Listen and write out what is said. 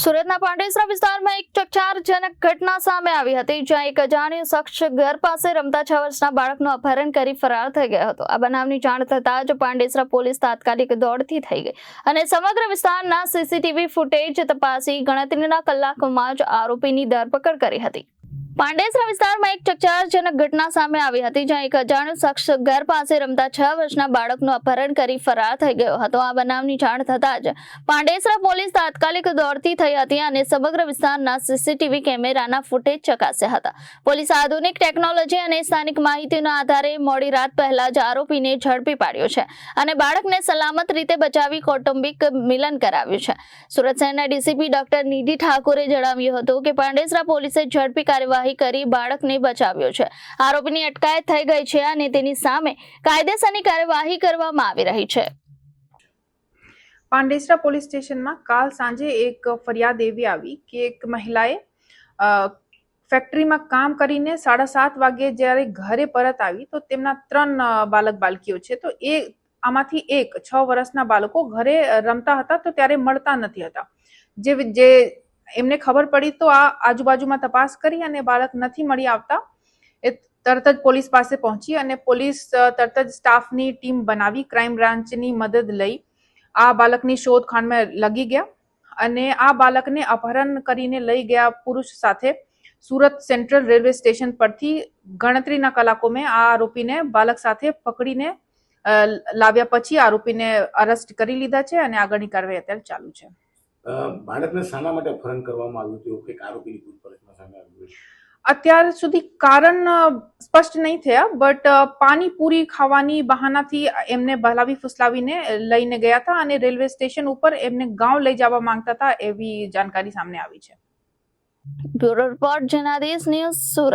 સુરતના પાંડેસરા વિસ્તારમાં એક ચકચારજનક ઘટના સામે આવી હતી, જ્યાં એક અજાણ્યો શખ્સ ઘર પાસે રમતા છ વર્ષના બાળકનું અપહરણ કરી ફરાર થઈ ગયો હતો. આ બનાવની જાણ થતાં જ પાંડેસરા પોલીસ તાત્કાલિક દોડથી થઈ ગઈ અને સમગ્ર વિસ્તારના સીસીટીવી ફૂટેજ તપાસી ગણતરીના કલાકોમાં જ આરોપીની ધરપકડ કરી હતી. પાંડેસરા વિસ્તારમાં એક ચકચારજનક ઘટના સામે આવી હતી, જ્યાં એક અજાણ્યો શખ્સ ઘર પાસે રમતા છ વર્ષના બાળકનું અપહરણ કરી ફરાર થઈ ગયો હતો. આ બનાવની જાણ થતાં જ પાંડેસરા પોલીસ તાત્કાલિક દોડતી થઈ હતી અને સમગ્ર વિસ્તારના સીસીટીવી કેમેરાના ફૂટેજ ચકાસ્યા હતા. પોલીસ આધુનિક ટેકનોલોજી અને સ્થાનિક માહિતીના આધારે મોડી રાત પહેલા જ આરોપીને ઝડપી પાડ્યો છે અને બાળકને સલામત રીતે બચાવી કૌટુંબિક મિલન કરાવ્યું છે. સુરત શહેરના ડીસીપી ડોક્ટર નિધિ ઠાકોરે જણાવ્યું હતું કે, પાંડેસરા પોલીસે ઝડપી કાર્યવાહી કરી બાળકને બચાવ્યો છે. આરોપીની અટકાયત થઈ ગઈ છે અને તેની સામે કાયદેસરની કાર્યવાહી કરવામાં આવી રહી છે. પાંડેસરા પોલીસ સ્ટેશનમાં કાલ સાંજે એક ફરિયાદ એવી આવી કે એક મહિલાએ ફેક્ટરીમાં કામ કરીને સાડા સાત વાગે જ્યારે ઘરે પરત આવી તો તેમના ત્રણ બાલક બાલકીઓ છે. તો એ આમાંથી એક છ વર્ષના બાળકો ઘરે રમતા હતા તો ત્યારે મળતા નથી હતા. જે જે એમને ખબર પડી તો આ આજુબાજુમાં તપાસ કરી અને બાળક નથી મળી આવતા. એ તરત જ પોલીસ પાસે પહોંચી અને પોલીસ તરત જ સ્ટાફની ટીમ બનાવી, ક્રાઇમ બ્રાન્ચની મદદ લઈ આ બાળકની શોધખાણમાં લગી ગયા અને આ બાળકને અપહરણ કરીને લઈ ગયા પુરુષ સાથે સુરત સેન્ટ્રલ રેલવે સ્ટેશન પરથી ગણતરીના કલાકોમાં આ આરોપીને બાળક સાથે પકડીને લાવ્યા પછી આરોપીને અરેસ્ટ કરી લીધા છે અને આગળની કાર્યવાહી અત્યારે ચાલુ છે. બાળકને શાના માટે અપહરણ કરવામાં આવ્યું હતું એવું કંઈક આરોપીની પૂછપરછમાં સામે આવ્યું છે. અત્યાર સુધી કારણ સ્પષ્ટ નહીં થયા બટ પાણીપુરી ખાવાની બહાનાથી એમને બહલાવી ફુસલાવીને લઈને ગયા હતા અને રેલવે સ્ટેશન ઉપર એમને ગાંવ લઈ જવા માંગતા હતા એવી જાણકારી સામે આવી છે. Bureau report Janadesh news Surat.